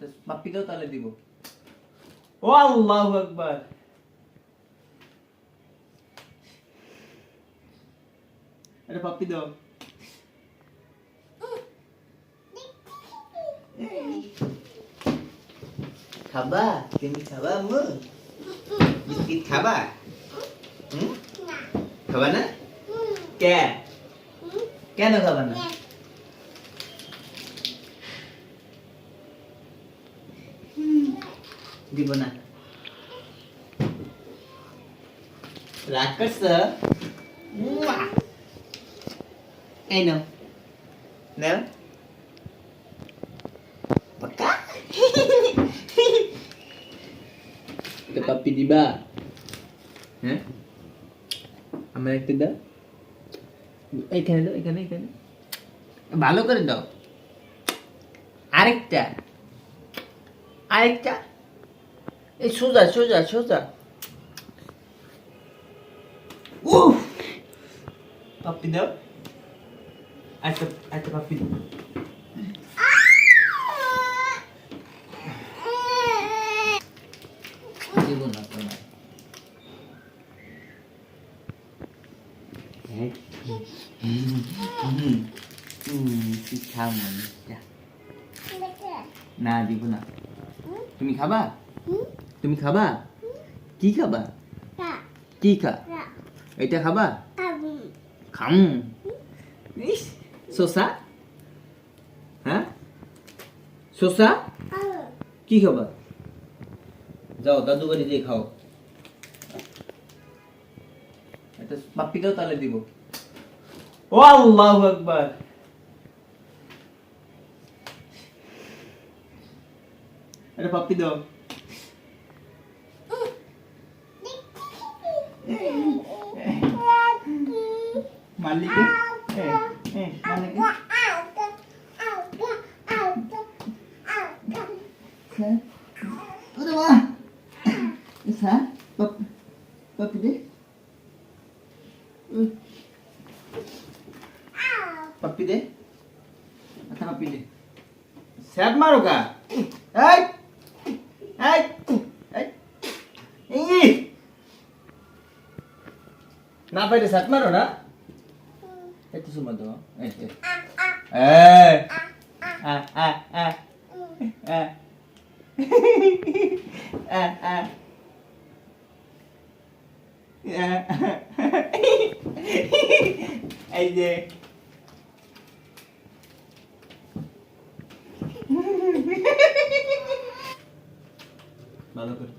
এটা পাপ্পিকেও তাহলে দিব। ও আল্লাহ আকবার। এটা পাপ্পি দাও। খাবা? তুমি খাবা আম্মু? বিস্কিট খাবা? হুম? খাবা না? কে? কেন খাবা না? দিব না। রাগ করছ এই নাও। নাও। হ্যাঁ? আমার একটা দাও। এইখানে দাও এখানে এখানে ভালো করে দাও। আরেকটা। আরেকটা? এই সোজা সোজা সোজা উফ পাপ্পি দাও আরেকটা আরেকটা পাপ্পি দাও দিব না তোমার না দিব না তুমি খাবা তুমি খাবা? কি খাবা? কি খা? এটা খাবা? খাম। শসা? হ্যাঁ? শসা? কি খাবা? যাও দাদু বাড়ি দিয়ে খাও। এটা পাপ্পিকেও তাহলে দিব। ও আল্লাহ আকবার। এটা পাপ্পি দাও। মালিকে এ এ মালিকে স্যার ওরে মা স্যার পাপ পাপ্পি দে উম, পাপ্পি দে আচ্ছা পাপ্পি দে স্যাপ মারো কা এই এই এই এই না পাইলে স্যাপ মারো না। একটু সুমা দাও। এই এই। এই। আ আ। আ আ আ। আ। এই যে। ভালো করে।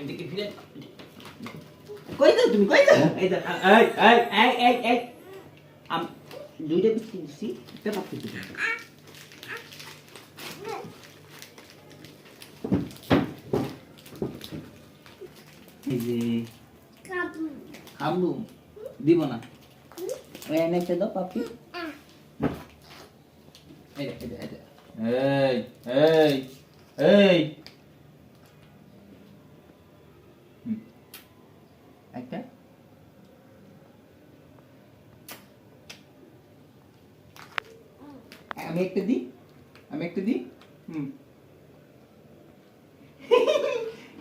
এদিকে ফিরে কই দাও তুমি কই দাও এই দাও এই এই এই এই এই। আম দুইটা বিস্কিট দিছি একটা পাপ্পি দিছি। এই যে খাব। দিব না। ওই এনে একটা দাও পাপ্পি এই এই এই এই এই এই হুম। একটা আমি একটা দিই আমি একটা দিই হুম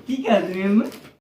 কি কাজ আমার